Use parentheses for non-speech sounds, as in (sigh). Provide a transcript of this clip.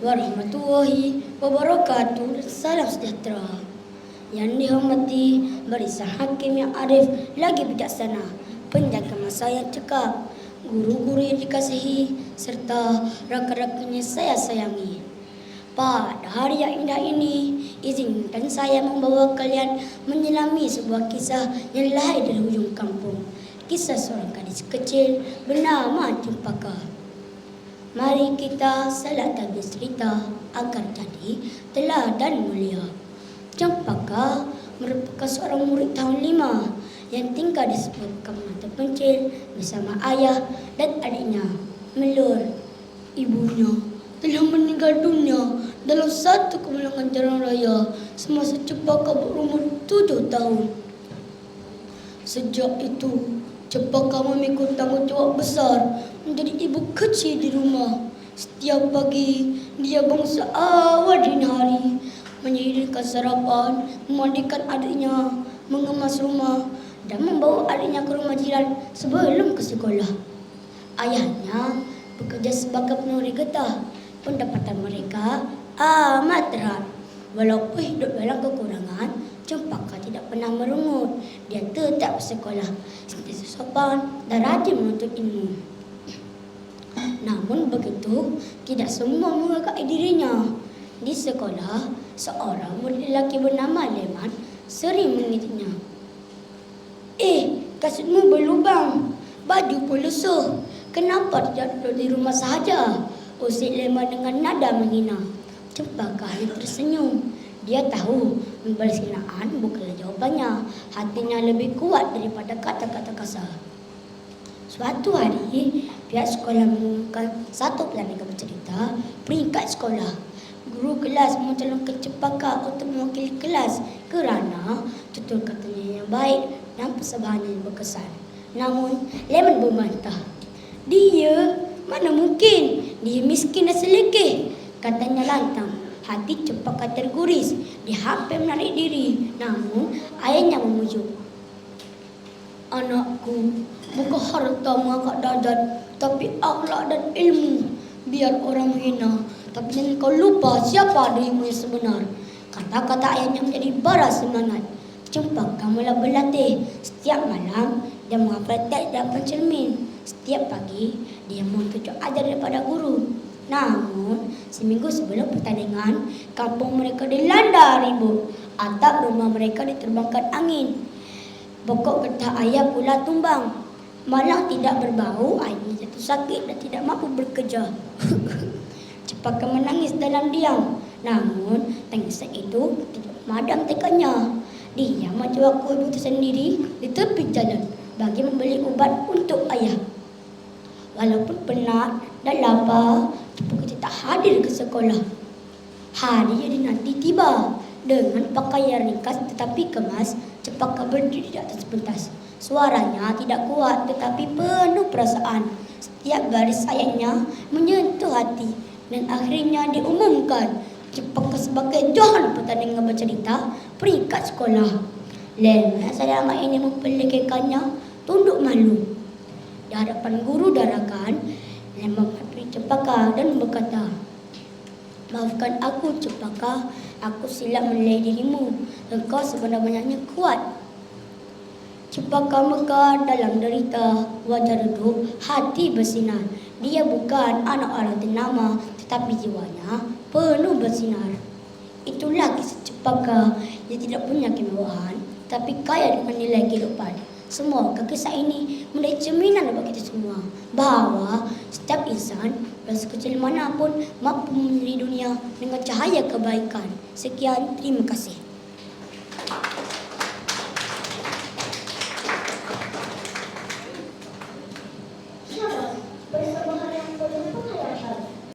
warahmatullahi wabarakatuh. Salam sejahtera. Yang dihormati barisan hakim yang arif lagi bijaksana, penjaga masa yang cekap, guru-guru yang dikasihi serta rakan-rakannya saya sayangi. Pada hari yang indah ini, izinkan saya membawa kalian menyelami sebuah kisah yang lahir dari hujung kampung. Kisah seorang gadis kecil bernama Cempaka. Mari kita salat habis cerita agar jadi teladan mulia. Cempaka merupakan seorang murid tahun lima yang tinggal di sebuah kamar terpencil bersama ayah dan adiknya. Melur, ibunya telah meninggal dunia dalam satu kemalangan jalan raya semasa Cempaka berumur tujuh tahun. Sejak itu, Cempaka memikul tanggungjawab besar menjadi ibu kecil di rumah. Setiap pagi, dia bangsa awal dini hari, menyediakan sarapan, memandikan adiknya, mengemas rumah dan membawa adiknya ke rumah jiran sebelum ke sekolah. Ayahnya bekerja sebagai penuri getah. Pendapatan mereka amat terat. Walaupun hidup dalam kekurangan, Cempaka tidak pernah merungut. Dia tetap bersekolah, sentiasa sopan dan rajin menuntut ilmu. Namun begitu, tidak semua menghargai dirinya. Di sekolah, seorang murid lelaki bernama Leman sering mengejeknya. Eh, kasutmu berlubang. Baju pun lusuh. Kenapa tidak duduk di rumah sahaja? Usik Leman dengan nada menghina. Cempaka hanya tersenyum. Dia tahu membalas hinaan bukanlah jawabannya. Hatinya lebih kuat daripada kata-kata kasar. Suatu hari, pihak sekolah mengumumkan satu pelanikan bercerita peringkat sekolah. Guru kelas mencalonkan Cempaka untuk mewakili kelas kerana tutur katanya yang baik dan persabahannya yang berkesan. Namun, Lemon membantah. Dia, mana mungkin? Dia miskin dan selekeh. Katanya lantang. Hati Cempaka terguris. Dia hampir menarik diri. Namun, ayahnya memujuk. Anakku, bukan harta mengangkat dadat, tapi akhlak dan ilmu. Biar orang menghina, tapi jangan kau lupa siapa dirimu yang sebenar. Kata-kata ayahnya menjadi bara semangat. Cempaka mula berlatih. Setiap malam, dia menghafal teks dan pencermin. Setiap pagi, dia mohon tunjuk ajar daripada guru. Namun, seminggu sebelum pertandingan, kampung mereka dilanda ribut. Atap rumah mereka diterbangkan angin. Pokok getah ayah pula tumbang. Malang tidak berbau, ayahnya jatuh sakit dan tidak mampu bekerja. (laughs) Cepaka menangis dalam diam. Namun, tangisan itu tidak madam tekadnya. Dia macam aku ibu tersendiri di tepi jalan bagi membeli ubat untuk ayah. Walaupun penat dan lapar, Tak hadir ke sekolah. Hari yang dinanti tiba. Dengan pakaian ringkas tetapi kemas, Cepaka berdiri di atas pentas. Suaranya tidak kuat tetapi penuh perasaan. Setiap garis sayangnya menyentuh hati dan akhirnya diumumkan Cepaka sebagai juara pertandingan bercerita peringkat sekolah. Lena selama ini memperlekehkannya tunduk malu. Di hadapan guru darakan, menghampiri Cepaka dan berkata, Maafkan aku Cepaka, aku silap menilai dirimu. Engkau sebenarnya kuat. Cepaka mekar dalam derita, wajah redup, hati bersinar. Dia bukan anak orang ternama, tetapi jiwanya penuh bersinar. Itulah kisah Cepaka yang tidak punya kemewahan, tapi kaya dengan nilai kehidupan. Semua kisah ini menjadi cerminan bagi kita semua bahawa setiap insan dan sekecil manapun mampu menyeri dunia dengan cahaya kebaikan. Sekian, terima kasih.